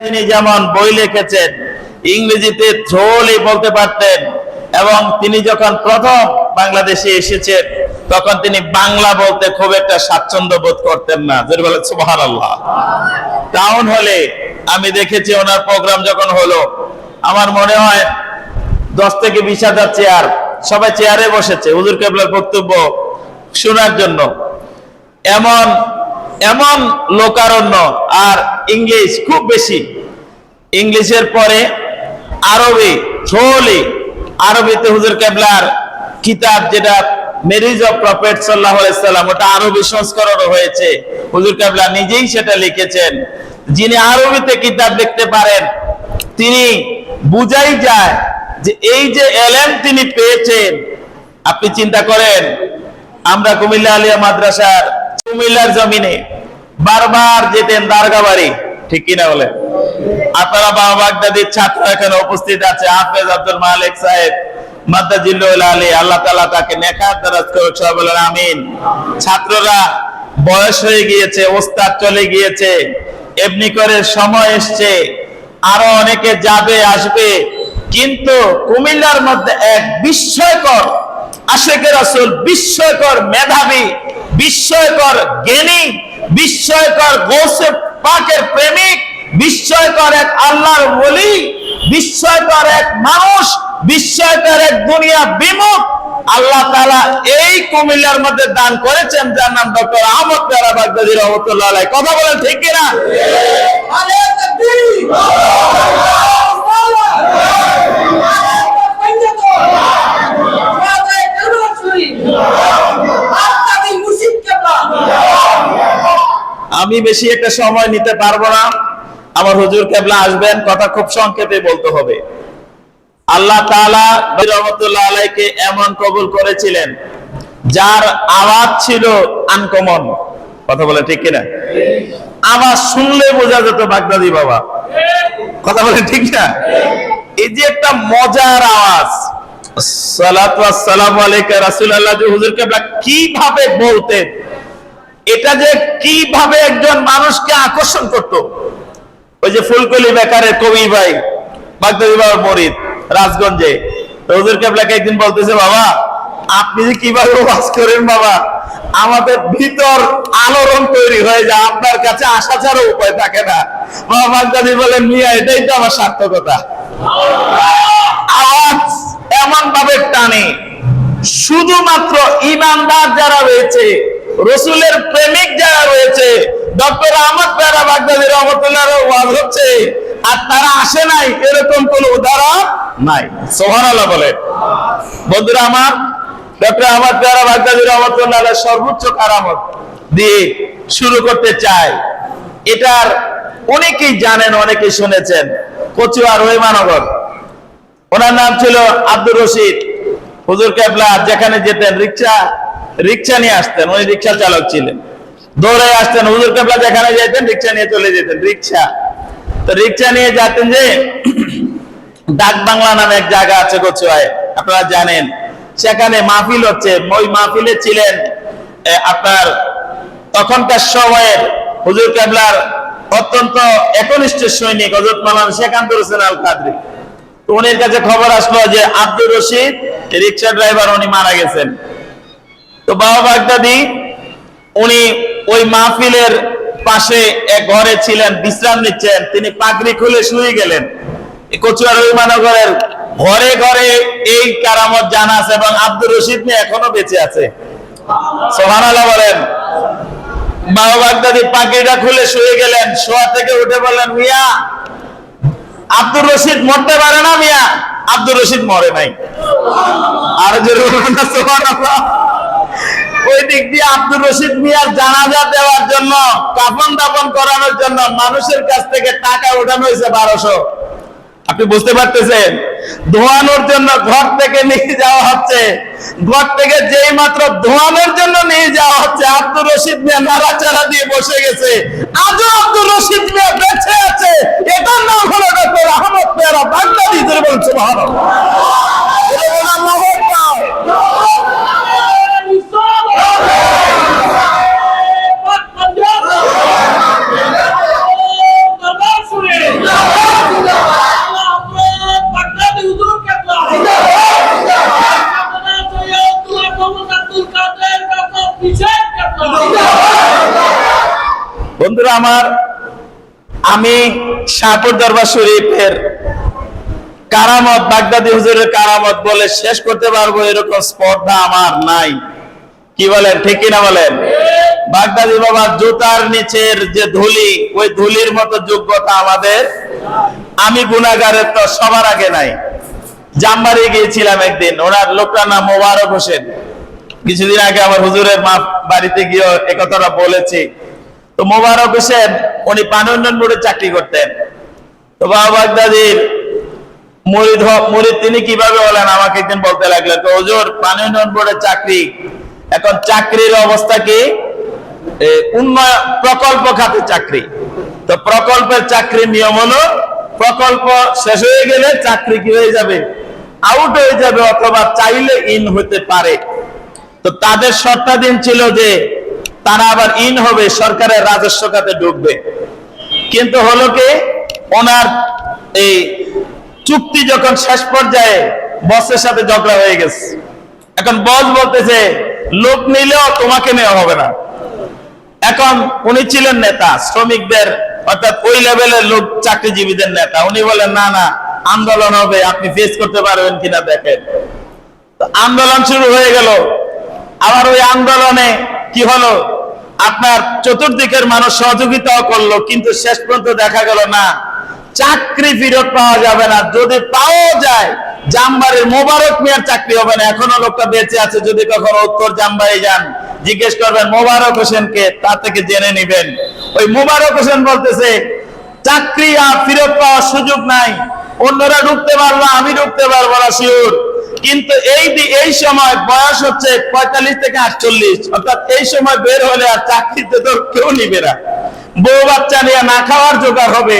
তিনি যেমন বই লিখেছেন, ইংরেজিতে থ্রোলি বলতে পারতেন এবং তিনি যখন প্রথম বাংলাদেশে এসেছেন, তখন তিনি বাংলা বলতে খুব একটা স্বাচ্ছন্দ্য বোধ করতেন না। সুবাহান আল্লাহ টাউন হলে আমি দেখেছি ওনার প্রোগ্রাম যখন হলো, আমার মনে হয় দশ থেকে বিশ হাজার চেয়ার, সবাই চেয়ারে বসেছে। হুজুর কেবলার বক্তব্য শোনার জন্য। এমন এমন লোকারণ্য আর ইংলিশ খুব বেশি। ইংলিশের পরে আরবি থ্রোলি আরবিতে হুজুর কেবলার কিতাব যেটা মেরিজ অফ প্রফেট সাল্লাহ সাল্লাম, ওটা আরবি সংস্করণ হয়েছে। হুজুর কেবলা নিজেই সেটা লিখেছেন। যিনি আরবিতে কিতাব লিখতে পারেন, তিনি বুঝাই যায় যে এই যে এলেম তিনি পেয়েছেন। আপনি চিন্তা করেন, আমরা কুমিল্লা আলিয়া মাদ্রাসার কুমিল্লার জমিনে বারবার যেতেন দারগা বাড়ি ঠিক কিনা বলে? আপনারা বাবা বাগদাদির ছাত্র এখানে উপস্থিত আছে, হাফেজ আব্দুল মালিক সাহেব মাদ্দাজিল্লুল আলী, আল্লাহ তাকে দারাজ করুক বলেন আমিন। ছাত্ররা বয়স হয়ে গিয়েছে, ওস্তাদ চলে গিয়েছে, এমনি করে সময় এসছে, আরও অনেকে যাবে, আসবে। কিন্তু কুমিল্লার মধ্যে এক বিস্ময়কর আশেকের আসল বিস্ময়কর মেধাবী বিস্ময়কর জ্ঞানী, বিস্ময়কর গোসে পাকের প্রেমিক, বিস্ময়কর এক আল্লাহর বলি বিস্ময়কর এক মানুষ, বিস্ময়কর এক দুনিয়া বিমুখ। আল্লাহ তালা এই কুমিল্লার মধ্যে দান করেছেন। যার নাম ডক্টর আহমদ পেয়ারা বাগদাদি রহমতুল্লাহ কথা বলেন ঠিক কিনা? Yeah. আমি বেশি একটা সময় নিতে পারব না। আমার হুজুর কেবলা আসবেন, কথা খুব সংক্ষেপে বলতে হবে। আল্লাহ তাআলা রহমতুল্লাহ আলাইকে এমন কবুল করেছিলেন, যার আওয়াজ ছিল আনকমন। কথা বলে ঠিক কিনা? আওয়াজ শুনলে বোঝা যেত, বাগদাদি বাবা। কথা বলে ঠিক না এই যে একটা মজার আওয়াজ। আসসালামু আলাইকা রাসূলুল্লাহ যে হুজুর কেবলা কীভাবে বলতেন? এটা যে কীভাবে একজন মানুষকে আকর্ষণ করত? ওই যে ফুলকলি বেকারের কবি ভাই, বাগদাদি বাবার মরিদ, রাজগঞ্জে। তো হুজুর কেবলাকে একদিন বলতেছে, বাবা, আপনি যে কীভাবে ওয়াজ করেন বাবা, আমাদের ভিতর আলোড়ন তৈরি হয়ে যায়, আপনার কাছে আসা ছাড়া উপায় থাকে না। বাবা বাগদাদি বলেন মিয়া, এটাই তো আমার সার্থকতা। আওয়াজ এমন ভাবে টানে, শুধুমাত্র ইমানদার যারা রয়েছে রসুলের প্রেমিক যারা রয়েছে, ডক্টর আহমদ পেয়ারা বাগদাদি রহমতুল্লাহ ওয়াজ হচ্ছে, আর তারা আসে নাই, এরকম কোন উদাহরণ নাই। সোহানাল্লাহ বলে। বন্ধুরা আমার, ডক্টর আহমদ পেয়ারা বাগদাদি রহমতুল্লাহ সর্বোচ্চ কারামত দিয়ে শুরু করতে চায় এটার অনেকেই জানেন, অনেকেই শুনেছেন। কচুয়া রহিমানগর, ওনার নাম ছিল আব্দুর রশিদ। হুজুর কেবলা, যেখানে যেতেন, রিক্সা রিক্সা নিয়ে আসতেন, উনি রিক্সা চালক ছিলেন। দৌড়ে আসতেন, হুজুর কেবলা যেখানে যেতেন রিক্সা নিয়ে চলে যেতেন, রিক্সা। তো রিক্সা নিয়ে যেতেন যে, ডাক বাংলা নামে এক জায়গা আছে কচুয়ায় আপনারা জানেন। সেখানে মাহফিল হচ্ছে, ওই মাহফিলে ছিলেন আপনার তখনকার সময়ের হুজুর কেবলার অত্যন্ত একনিষ্ঠ সৈনিক, হজরত মালান শেখান্ত হোসেন আল কাদরি উনির কাছে খবর আসলো যে, আব্দুর রশিদ, রিক্সা ড্রাইভার, উনি মারা গেছেন। তো বাবা বাগদাদি, উনি ওই মাহফিলের পাশে এক ঘরে ছিলেন, বিশ্রাম নিচ্ছেন। তিনি পাগড়ি খুলে শুয়ে গেলেন। এই কচুয়ার রহিমানগরের ঘরে ঘরে এই কারামত জানা আছে এবং আব্দুর রশিদ নিয়ে এখনও বেঁচে আছে। সোহানাল্লাহ বলেন, বাবা বাগদাদি খুলে শুয়ে গেলেন, শোয়া থেকে উঠে বললেন, মিয়া, আব্দুর রশিদ মরতে পারে না মিয়া? আব্দুর রশিদ মরে নাই। আর না, সুবহানাল্লাহ। ওই দিক দিয়ে আব্দুর রশিদ মিয়ার জানাজা দেওয়ার জন্য, কাফন দাপন করানোর জন্য মানুষের কাছ থেকে টাকা উঠানো হয়েছে বারোশো। আপনি বুঝতে পারতেছেন? ধোয়ানোর জন্য ঘর থেকে নিয়ে যাওয়া হচ্ছে। ঘর থেকে যেই মাত্র ধোয়ানোর জন্য নিয়ে যাওয়া হচ্ছে, আব্দুর রশিদ মিয়া নাড়াচাড়া দিয়ে বসে গেছে। আজও আব্দুর রশিদ মিয়া বেঁচে আছে। এটার নাম হলো ডক্টর আহমদ পেয়ারা বাংলাদেশ বলছে আমার আমি শাহপুর দরবার শরীফের কারামত, বাগদাদি হুজুরের কারামত বলে শেষ করতে পারব এরকম স্পর্ধা আমার নাই। কি বলেন, ঠিক কিনা বলেন? বাগদাদি বাবা জুতার নিচের যে ধুলি, ওই ধুলির মতো যোগ্যতা আমাদের আমি গুণাগারের তো সবার আগে নাই। জামবাড়ি গিয়েছিলাম একদিন, ওনার লোকটার নাম মোবারক হোসেন। কিছুদিন আগে আমার হুজুরের মা বাড়িতে গিয়ে একথাটা বলেছি। তো মোবারক হোসেন, উনি পানি উন্নয়ন বোর্ডে চাকরি করতেন। তো বাবা বাগদাদির মুরিদ মুরিদ, তিনি কীভাবে বলেন আমাকে একদিন বলতে লাগলেন তো পানি উন্নয়ন বোর্ডের চাকরি। এখন চাকরির অবস্থা কি? উন্নয়ন প্রকল্প খাতে চাকরি। তো প্রকল্পের চাকরির নিয়ম হলো, প্রকল্প শেষ হয়ে গেলে চাকরি কি হয়ে যাবে? আউট হয়ে যাবে অথবা চাইলে ইন হতে পারে। তো তাদের শর্তাধীন ছিল যে তারা আবার ইন হবে, সরকারের রাজস্ব খাতে ঢুকবে। কিন্তু হলো কি, ওনার এই চুক্তি যখন শেষ পর্যায়ে বসের সাথে ঝগড়া হয়ে গেছে। এখন বস বলতেছে, লোক নিলেও তোমাকে নেওয়া হবে না। এখন উনি ছিলেন নেতা, শ্রমিকদের, অর্থাৎ ওই লেভেলের লোক, চাকরিজীবীদের নেতা। উনি বলেন না না, আন্দোলন হবে, আপনি ফেস করতে পারবেন কিনা দেখেন। আন্দোলন শুরু হয়ে গেল। আবার ওই আন্দোলনে কি হলো? আপনার চতুর্দিকের মানুষ সহযোগিতাও করল, কিন্তু শেষ পর্যন্ত দেখা গেল না। চাকরি ফেরত পাওয়া যাবে না। যদি পাওয়া যায়, জামবাড়ির মোবারক মিয়ার চাকরি হবে না। এখনও লোকটা বেঁচে আছে, যদি কখনো উত্তর জামবাড়ি যান, জিজ্ঞেস করবেন, মোবারক হোসেনকে? তার থেকে জেনে নিবেন। ওই মোবারক হোসেন বলতেছে, চাকরি আর ফেরত পাওয়ার সুযোগ নাই। অন্যরা ঢুকতে পারব আমি ঢুকতে পারব না, শিওর। কিন্তু এই এই সময় বয়স হচ্ছে পঁয়তাল্লিশ থেকে আটচল্লিশ। অর্থাৎ এই সময় বের হলে আর চাকরিতে তো কেউ নিবে না। বউ বাচ্চা নিয়ে না খাওয়ার জোগাড় হবে।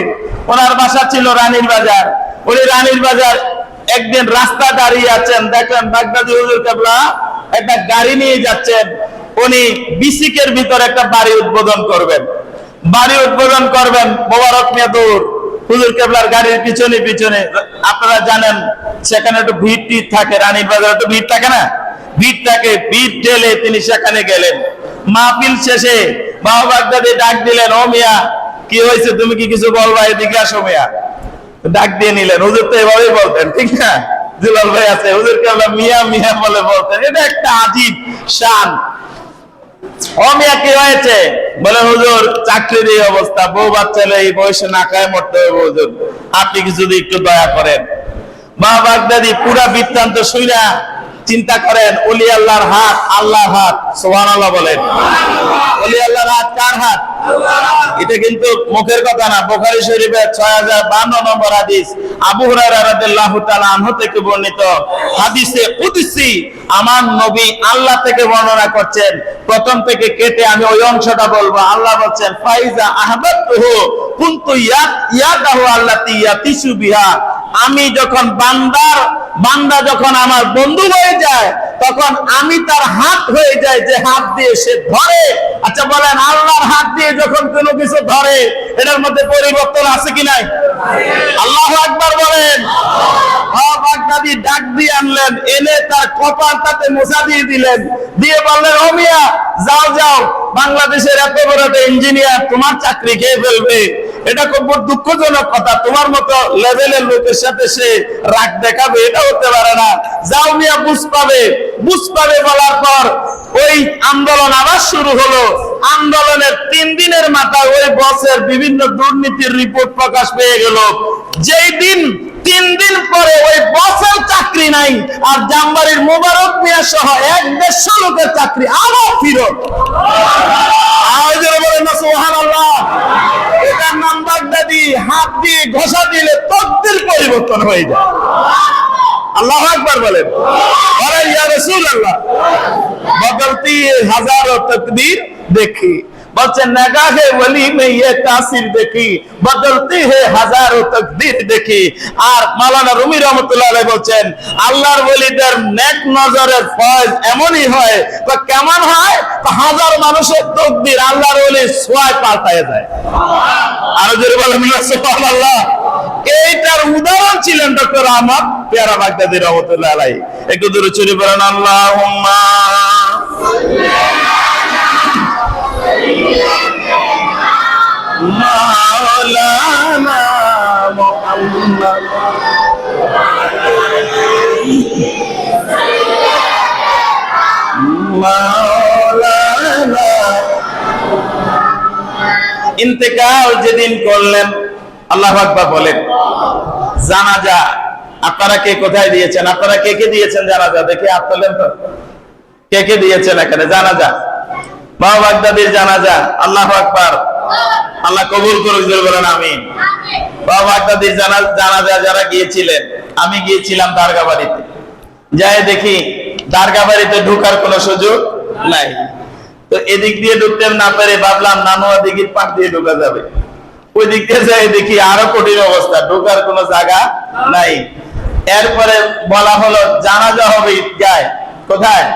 ওনার বাসা ছিল রানীর বাজার। উনি রানীর বাজার একদিন রাস্তা দাঁড়িয়ে আছেন। দেখলেন বাগদাদি হুজুর কেবলা একটা গাড়ি নিয়ে যাচ্ছেন। উনি বিসিকের ভিতর একটা বাড়ি উদ্বোধন করবেন। বাড়ি উদ্বোধন করবেন মোবারক মিয়া দৌড় হুজুর কেবলার গাড়ির পিছনে পিছনে। আপনারা জানেন, সেখানে একটু ভিড় টিড় থাকে, রানীর বাজারে একটু ভিড় থাকে না? ভিড় থাকে, ভিড় ঠেলে তিনি সেখানে গেলেন। মাহফিল শেষে বাবা বাগদাদি ডাক দিলেন, ও মিয়া, কি হয়েছে? তুমি কি কিছু বলবা এদিকে আসো মিয়া। ডাক দিয়ে নিলেন। হুজুর তো এভাবেই বলতেন, ঠিক না? দুলাল ভাই আছে, হুজুর কেবলা মিয়া মিয়া বলে বলতেন। এটা একটা আজীব শান। চাকরির এই অবস্থা, বউ বাচ্চা বয়সে না মরতে হবে যদি একটু দয়া করেন। পুরা বৃত্তান্ত চিন্তা করেন, অলি আল্লাহর হাত আল্লাহর হাত। সোহান আল্লাহ বলেন। অলি আল্লাহর হাত কার হাত? এটা কিন্তু মুখের কথা না, বোখারি শরীফের ছয় হাজার বান্ন নম্বর হাদিস। আবু রাদিয়াল্লাহু আনহু থেকে বর্ণিত হাদিসে কুদসি, আমার নবী আল্লাহ থেকে বর্ণনা করছেন, প্রথম থেকে কেটে আমি ওই অংশটা বলব। আল্লাহ বলছেন, ফাইজা আহবাতুহু কুনতু ইয়াদ, ইয়াদাহু আল্লাতি ইয়াতিসু বিহা। আমি যখন বান্দার বান্দা যখন আমার বন্ধু হয়ে যায়, তখন আমি তার হাত হয়ে যায় যে হাত দিয়ে সে ধরে। আচ্ছা বলেন, আল্লাহর হাত দিয়ে যখন কোনো কিছু ধরে, এটার মধ্যে পরিবর্তন আছে কি নাই? আল্লাহ আকবার বলেন। বাগদাদি ডাক দিয়ে আনলেন, এনে তার কপাল তাতে মোছা দিয়ে দিলেন। দিয়ে বললেন, ও মিয়া, যাও যাও, বাংলাদেশের এত বড় ইঞ্জিনিয়ার তোমার চাকরি খেয়ে ফেলবে। এটা খুব দুঃখজনক কথা। তোমার মতো লেভেলের লোকের সাথে সে রাগ দেখাবে এটা হতে পারে না। যাও মিয়া, বুঝ পাবে। বুঝ পাবে বলার পর ওই আন্দোলন আবার শুরু হলো। আন্দোলনের তিন দিনের মাথায় ওই বসের বিভিন্ন দুর্নীতির রিপোর্ট প্রকাশ পেয়ে গেল। যেই দিন, তিন দিন পরে ওই বসের চাকরি নাই, আর জামবাড়ির মোবারক মিয়া সহ এক দেড়শো লোকের চাকরি আবার ফিরত আওয়াজ করে বলেন না সুবহানাল্লাহ এটার নাম বাগদাদি হাত দিয়ে ঘষা দিলে তকদির পরিবর্তন হয়ে যায়। আল্লাহ একবার বলেন। আরে ইয়া রাসূলুল্লাহ। বদলতি হাজারো তকদির দেখি। বলছেন নগাহে ওলি মে ইয়ে তাসির দেখি বদলতি হে হাজারো তকদীর দেখি আর মাওলানা রুমি রহমাতুল্লাহ আলাইহি বলছেন, আল্লাহর ওলিদের নেক নজরের ফয়েজ এমনই হয় তো কেমন হয়? হাজার মানুষের তকদীর আল্লাহর ওলি সোয়ায় পাল্টায় যায় আরও জোরে বলেন সুবহানাল্লাহ। এইটার উদাহরণ ছিলেন ডক্টর আহমদ পেয়ারা বাগদাদি রহমতুল্লাহ একটু দূরে চুরি বলেন আল্লাহুম্মা। ইন্তেকাল যেদিন করলেন, আল্লাহ আকবার বলেন, জানাজা, আপনারা কে কোথায় দিয়েছেন? আপনারা কে কে দিয়েছেন জানাজা? দেখে হাত তোলেন তো। কে কে দিয়েছেন এখানে? জানাজা। বাবা বাগদাদির জানাজা আল্লাহ আকবার। আল্লাহ কবুল করুক জোরে বলেন আমিন। বাবা বাগদাদির জানা- জানাজা যারা গিয়েছিলেন আমি গিয়েছিলাম যাই দেখি ঢোকার কোনো সুযোগ নাই। তো এদিক দিয়ে ঢুকতে না পেরে ভাবলাম নানুয়া দিঘির পাশ দিয়ে ঢুকা যাবে। ওই দিক দিয়ে যাই দেখি আরও কঠিন অবস্থা ঢোকার কোনো জায়গা নাই। এরপরে বলা হলো জানাজা হবে ঈদগায়। কোথায়?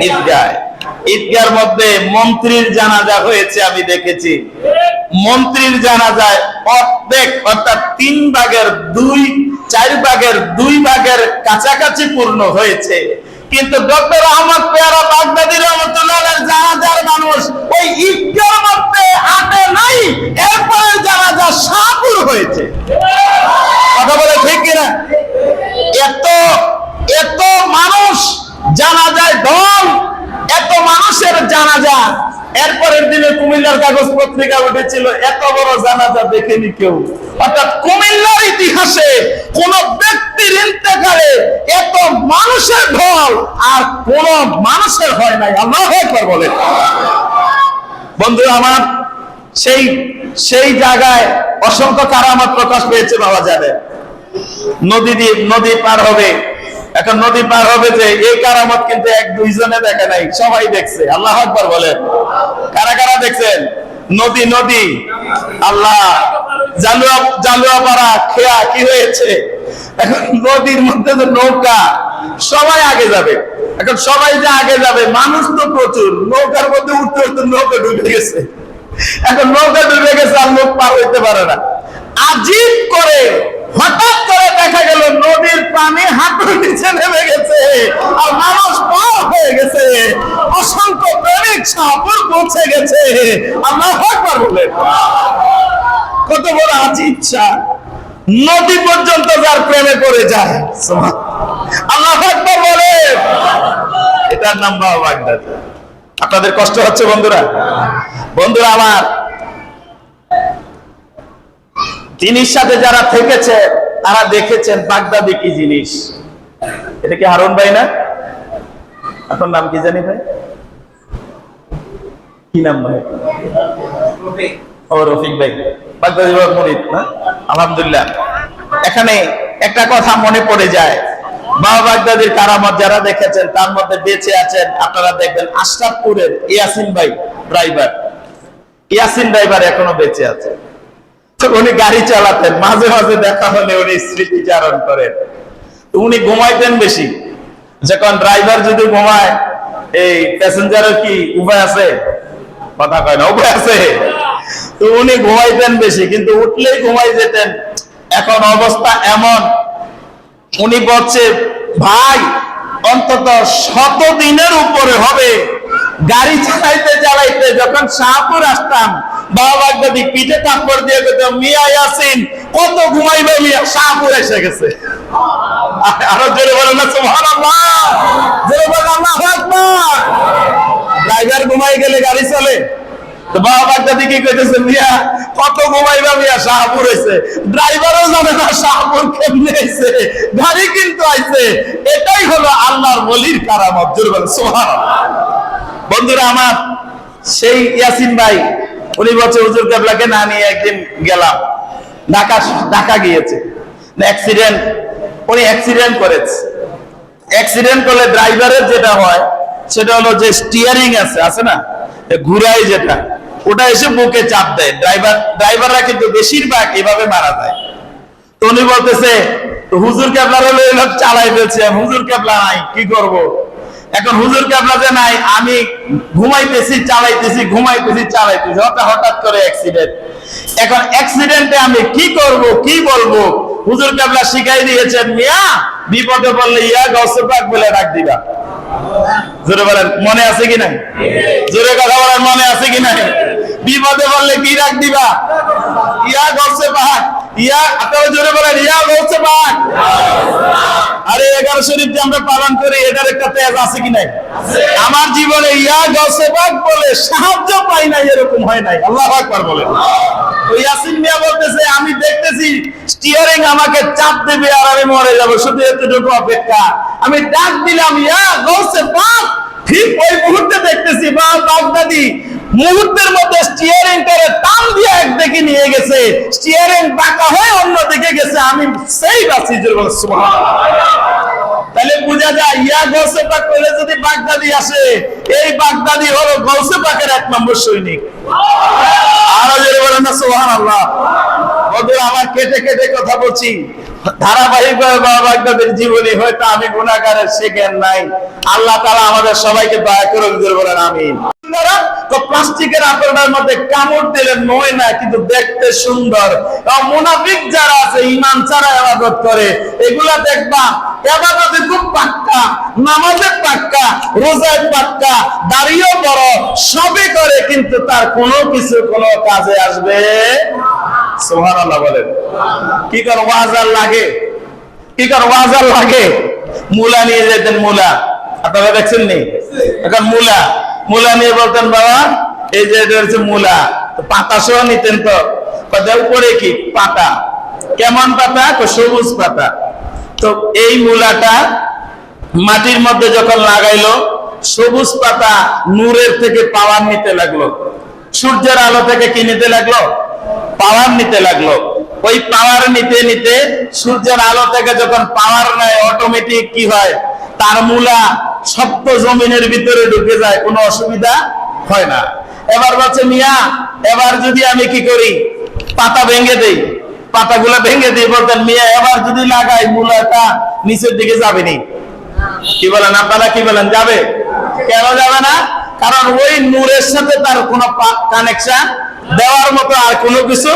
ঈদগায়। ঈদগার মধ্যে মন্ত্রীর জানাজা হয়েছে, আমি দেখেছি। মন্ত্রীর জানাজায় অর্ধেক, অর্থাৎ তিন ভাগের দুই, চার ভাগের দুই ভাগের কাছাকাছি পূর্ণ হয়েছে। কিন্তু ডক্টর আহমদ পেয়ারা বাগদাদি রহমতুল্লাহ জানাজার মানুষ ওই ঈদগার মধ্যে আটে নাই এরপরে জানাজা সাপুর হয়েছে কথা বলে ঠিক কিনা এত এত মানুষ জানাজায় ঢল এত মানুষের জানাজা এরপরের দিনে কুমিল্লার কাগজ উঠেছিল এত বড় জানাজা দেখেনি কেউ। অর্থাৎ কুমিল্লার ইতিহাসে কোন ব্যক্তির ইন্তেকালে এত মানুষের ঢল আর কোন মানুষের হয় নাই। আল্লাহ একবার বলে বন্ধু আমার সেই সেই জায়গায় অসংখ্য কারামত প্রকাশ পেয়েছে, বাবা জানে। নদী দিয়ে, নদী পার হবে। এখন নদী পার হবে যে এই কারামত কিন্তু এক দুইজনে দেখে নাই, সবাই দেখছে। আল্লাহ আকবার বলেন। কারা কারা দেখছেন? নদী নদী। আল্লাহ, জালুয়া পাড়া খেয়া কি হয়েছে? এখন নদীর মধ্যে তো নৌকা সবাই আগে যাবে। এখন সবাই যে আগে যাবে, মানুষ তো প্রচুর। নৌকার মধ্যে উঠতে উঠতে নৌকা ডুবে গেছে। এখন নৌকা ডুবে গেছে আর লোক পার হইতে পারে না। আজিব করে হঠাৎ করে দেখা গেল নদীর পানি হাঁটুর নিচে নেমে গেছে আর মানুষ পার হয়ে গেছে। অসংখ্য প্রেমিক সাপুর পৌঁছে গেছে। আল্লাহ আকবার বলেন। কত বড় আজীব ইচ্ছা নদী পর্যন্ত যার প্রেমে পড়ে যায়। আল্লাহ আকবার বলেন। এটার নাম বাবা আপনাদের কষ্ট হচ্ছে বন্ধুরা? বন্ধুরা আমার জিনিস সাথে যারা থেকেছে, তারা দেখেছেন বাগদাদি কি জিনিস। এটা কি হারুন ভাই না? আপনার নাম কি জানি ভাই? কি নাম ভাই? ও, রফিক ভাই। বাগদাদি মুরিদ, না? আলহামদুলিল্লাহ। এখানে একটা কথা মনে পড়ে যায়। বাবা বাগদাদির কারামত যারা দেখেছেন, তার মধ্যে বেঁচে আছেন, আপনারা দেখবেন আশরাফপুরের ইয়াসিন ভাই ড্রাইভার ইয়াসিন ড্রাইভার এখনও বেঁচে আছে। উনি গাড়ি চালাতেন, মাঝে মাঝে দেখা হলে উনি স্মৃতিচারণ করেন। উনি ঘুমাইতেন বেশি। যখন ড্রাইভার যদি ঘুমায়, এই প্যাসেঞ্জারের কি উপায় আছে? কথা কয় না, উপায় আছে। তো উনি ঘুমাইতেন বেশি, কিন্তু উঠলেই ঘুমাই যেতেন। এখন অবস্থা এমন, উনি বলছে, ভাই, অন্তত শত দিনের উপরে হবে। গাড়ি চালাইতে চালাইতে যখন শাহপুর আসতাম বাবা বাগদাদি পিঠে থাপ্পড় দিয়ে যেত মিয়া ইয়াসিন, কত ঘুমাইবে মিয়া? শাহপুর এসে গেছে। আরও জোরে বলেন না, সুবহানাল্লাহ। জোরে বলেন, আল্লাহু আকবার! ড্রাইভার ঘুমাই গেলে গাড়ি চলে। বাবা বাগদাদি কি কইতেছে, মিয়া, কত ঘুমাইবা মিয়া? শাহপুর হইছে ড্রাইভারও জানে না শাহপুর কেমনে আইছে গাড়ি কিন্তু আইছে। এটাই হলো আল্লাহর ওলির কারামত। জোরে বলেন, সুবহানাল্লাহ। বন্ধুরা, আমার সেই ইয়াসিন ভাই উনি বলছে, হুজুর, কেবলাকে না নিয়ে একদিন গেলাম। ঢাকা ঢাকা গিয়েছে। অ্যাক্সিডেন্ট উনি অ্যাক্সিডেন্ট করেছে। অ্যাক্সিডেন্ট করলে ড্রাইভারের যেটা হয়, সেটা হলো যে স্টিয়ারিং আছে আছে না? ঘুরাই যেটা, ওটা এসে বুকে চাপ দেয়। ড্রাইভার ড্রাইভাররা কিন্তু বেশিরভাগ এভাবে মারা যায়। তো উনি বলতেছে, হুজুর, কেবলার হলো চালাই ফেলছে হুজুর, কেবলা নাই, কি করব? এখন হুজুর যে নাই আমি ঘুমাইতেছি, চালাইতেছি ঘুমাইতেছি, চালাইতেছি। হঠাৎ হঠাৎ করে অ্যাক্সিডেন্ট এখন অ্যাক্সিডেন্টে আমি কি করব, কি বলব? হুজুর কেবলা শিখাই দিয়েছেন, মিয়া, বিপদে পড়লে ইয়া গসপাক বলে ডাক দিবা। জোরে বলেন, মনে আছে কি নাই? জোরে কথা বলার মনে আছে কি নাই? বিপদে বললে কি রাখ দিবা? ইয়া গলছে পাক ইয়া, আপনারা জোরে বলেন, ইয়া গলছে পাক আরে, এগারো শরীফ যে আমরা পালন করি, এটার একটা তেজ আছে কি নাই? আমার জীবনে ইয়া গলছে পাক বলে সাহায্য পাই নাই, এরকম হয় নাই। আল্লাহ আকবার ওই ইয়াসিন মিয়া বলতেছে, আমি দেখতেছি স্টিয়ারিং আমাকে চাপ দেবে আর আমি মরে যাব। শুধু এতটুকু অপেক্ষা। আমি ডাক দিলাম, ইয়া গলছে পাক ঠিক ওই মুহূর্তে দেখতেছি বা বাগদাদি মুহূর্তের মধ্যে স্টিয়ারিং করে টান দিয়ে একদিকে নিয়ে গেছে। স্টিয়ারিং বাঁকা হয়ে অন্যদিকে গেছে। আমি সেই বাসি তাহলে বোঝা যায়, ইয়া গৌসে পাক করলে যদি বাগদাদি আসে, এই বাগদাদি হলো গৌসে পাকের এক নম্বর সৈনিক। আরও জোরে বলেন না সোহান আল্লাহ আমার কেটে কেটে কথা বলছি। ধারাবাহিক বাগদাদের জীবনী হয়তো আমি গুণাগারের শেখেন নাই। আল্লাহ তারা আমাদের সবাইকে দয়া করে বলেন আপনারা তো প্লাস্টিকের আতরটার মধ্যে কামড় দিলে নয় না, কিন্তু দেখতে সুন্দর। মুনাফিক যারা আছে ইমান ছাড়া আবাদত করে, এগুলা দেখবা, এবাদতে খুব পাক্কা, নামাজে পাক্কা, রোজায় পাক্কা দাঁড়িয়েও বড় সবে করে, কিন্তু তার কোনো কিছু, কোনো কাজে আসবে আল্লাহ বলেন। কি কর ওয়াজার লাগে? কি কর ওয়াজার লাগে? মুলা নিয়ে যেতেন মুলা। আপনারা দেখছেন নি? এখন মুলা। মুলা নিয়ে বলতেন, বাবা, এই যে এটা হচ্ছে মুলা পাতা সহ নিতেন তো। কথা উপরে কি? পাতা। কেমন পাতা? তো সবুজ পাতা। তো এই মুলাটা মাটির মধ্যে যখন লাগাইলো, সবুজ পাতা নূরের থেকে পাওয়ার নিতে লাগল। সূর্যের আলো থেকে কি নিতে লাগল? পাওয়ার নিতে লাগল। ওই পাওয়ার নিতে নিতে সূর্যের আলো থেকে যখন পাওয়ার নেয় অটোমেটিক কি হয়? তার মূলা সপ্ত জমিনের ভিতরে ঢুকে যায়, কোনো অসুবিধা হয় না। এবার বলছে, মিয়া, এবার যদি আমি কি করি? পাতা ভেঙে দেই। পাতাগুলো ভেঙে দিই বলতেন, মিয়া, এবার যদি লাগাই, মূলাটা নিচের দিকে যাবে নি। কি বলেন, আপনারা কি বলেন, যাবে? কেন যাবে না? কারণ ওই নূরের সাথে তার কোনো কানেকশন দেওয়ার মতো আর কোনো কিছু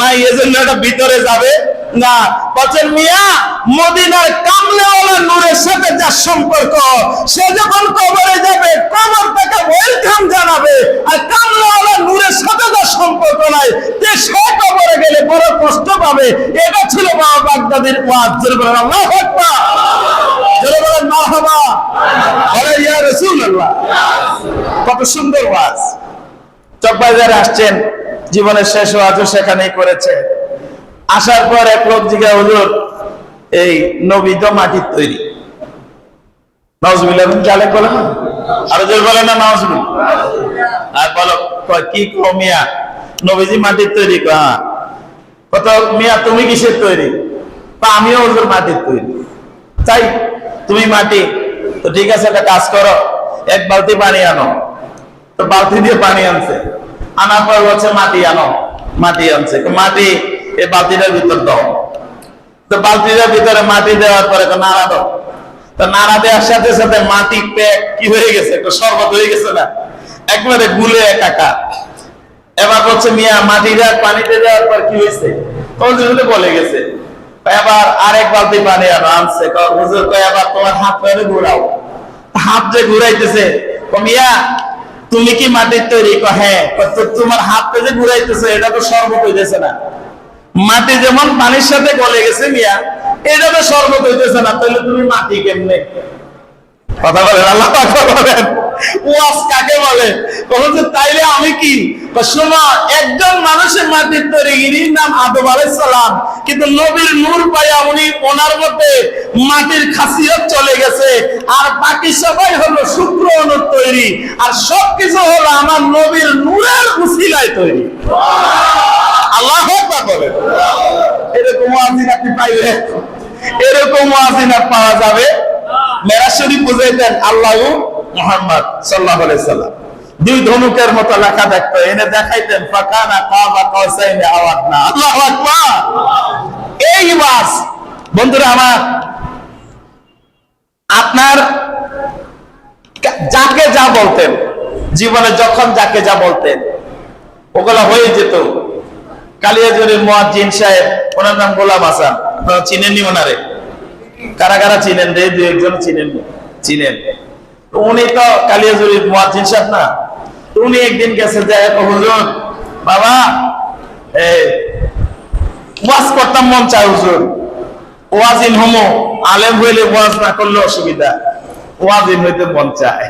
নাই, এজন্য ভিতরে যাবে। না, বলছেন, মিয়া, মদিনার কামলেওয়ালা নূরের সাথে যার সম্পর্ক, সে যখন কবরে যাবে, কবর থেকে ওয়েলকাম জানাবে, আর কামলেওয়ালা নূরের সাথে যার সম্পর্ক নাই যে সে কবরে গেলে বড় কষ্ট পাবে। এটা ছিল বাবা বাগদাদের ওয়াজ। জোরে বলেন, আল্লাহু আকবার! জোরে বলেন, মারহাবা! বলে ইয়া রাসূলুল্লাহ! কত সুন্দর ওয়াজ। চকবাজারে আসছেন, জীবনের শেষ ওয়াজও সেখানেই করেছে। আসার পর এক লোক জিজ্ঞা হুজুর, এই নবী তো মাটির তৈরি। আরও বলে কি কো মিয়া? নবীজি মাটির তৈরি হ্যাঁ। তুমি কিসের তৈরি? আমিও মাটির তৈরি। তাই, তুমি মাটি? তো ঠিক আছে, একটা কাজ করো, এক বালতি পানি আনো। তো বালতি দিয়ে পানি আনছে। আনার পর বলছে মাটি আনো। মাটি আনছে। মাটি এই বালতিটার ভিতর দাও। তো বালতিটার ভিতরে মাটি দেওয়ার পরে তো নাড়া দাও। তো নাড়া দেওয়ার সাথে সাথে মাটি প্যাক কি হয়ে গেছে? একটু শরবত হয়ে গেছে না? একবারে গুলে একাকার। এবার বলছে, মিয়া, মাটিটা পানিতে দেওয়ার পর কি হয়েছে? তখন যেগুলো বলে গেছে, এবার আরেক বালতি পানি আনো আনছে। হুজুর কয়, এবার তোমার হাত ধরে ঘুরাও। হাত যে ঘুরাইতেছে মিয়া, তুমি কি মাটির তৈরি? হ্যাঁ। তোমার হাত যে ঘুরাইতেছে, এটা তো শরবত হইতেছে না। মাটি যেমন পানির সাথে গলে গেছে মিয়া এটা তো শরবত হইতেছে না তাহলে তুমি মাটি কেমনে? কথা বলেন, আল্লাহ কথা বলেন। ওয়াজ কাকে বলে? বলো যে তাইলে আমি কি? শোনো, একজন মানুষের মাটির তৈরিগিরির নাম আদম কিন্তু নবীর নূর পাইয়া উনি ওনার মধ্যে মাটির খাসিয়ত চলে গেছে। আর বাকি সবাই হলো শুক্র অনুর তৈরি। আর সবকিছু হলো আমার নবীর নূরের উসিলায় তৈরি। আল্লাহ বলেন এরকম ওয়াজিন আপনি পাইবেন এরকম ওয়াজিন পাওয়া যাবে মেরাজ শরীফ বুঝাইতেন, আল্লাহ মোহাম্মদ সাল্লাহ সাল্লাম। দুই ধনুকের মতো লেখা দেখতো, এনে দেখাইতেন, ফাকানা কাবা আওয়াজ না আল্লাহু আকবার! এই ওয়াজ, বন্ধুরা আমার, আপনার যাকে যা বলতেন, জীবনে যখন যাকে যা বলতেন, ওগুলা হয়ে যেত। কালিয়াজুরের মুয়াজ্জিন সাহেব, ওনার নাম গোলাম হাসান। চিনেননি ওনারে? কারা কারা চিনেন রে? দু একজন চিনেন চিনেন। উনি তো কালিয়াজুরির মুয়াজ্জিন সাহেব না। উনি একদিন গেছে যে হুজুর, বাবা ওয়াজ করতাম মন চায়, হুজুর। ওয়াজিন হমো, আলেম হইলে ওয়াজ না করলে অসুবিধা। ওয়াজিন হইতে মন চায়।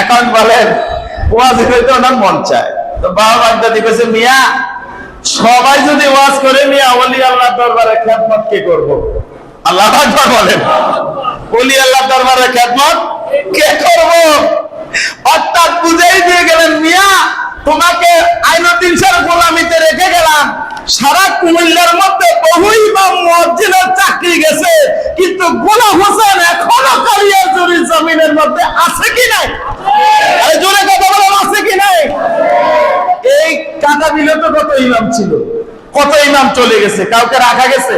এখন বলেন ওয়াজিন হইতে ওনার মন চায়। তো বাবা বাগদাদি কইছে, মিয়া, সবাই যদি ওয়াজ করে, মিয়া, ওলি আল্লাহ দরবারে খেদমত কে করব? আল্লাহ বলেন। ওলি আল্লাহ দরবারে খেদমত কে করব? অর্থাৎ বুঝাই দিয়ে গেলেন, মিয়া, তোমাকে আইনতিনসার গোলামিতে রেখে গেলাম। সারা কুমিল্লার মধ্যে বহু ইমাম মুয়াজ্জিনের চাকরি গেছে, কিন্তু গোলাম হোসেন এখনও কালিয়ার জুরি জমিনের মধ্যে আছে কি নাই? আরে জোরে কথা বলেন আছে কি নাই? এই কাটা বিলে তো কত ইমাম ছিল, কত ইমাম চলে গেছে, কাউকে রাখা গেছে?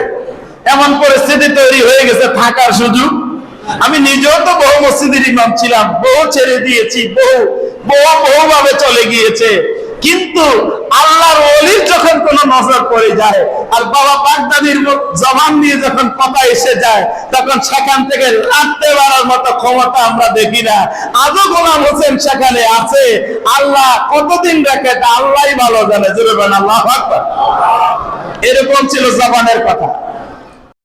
এমন পরিস্থিতি তৈরি হয়ে গেছে, থাকার সুযোগ আমি নিজেও তো বহু মসজিদের ইমাম ছিলাম, বহু ছেড়ে দিয়েছি, বহু বহু বহু ভাবে চলে গিয়েছে। কিন্তু আল্লাহর অলির যখন কোন নজর পড়ে যায়, আর বাবা বাগদাদির জবান দিয়ে যখন কথা এসে যায়, তখন সেখান থেকে রাখতে পারার মতো ক্ষমতা আমরা দেখি না। আজও গোলাম হোসেন সেখানে আছে। আল্লাহ কতদিন রাখে তা আল্লাহই ভালো জানে। জুড়ে আল্লাহ এরকম ছিল জবানের কথা।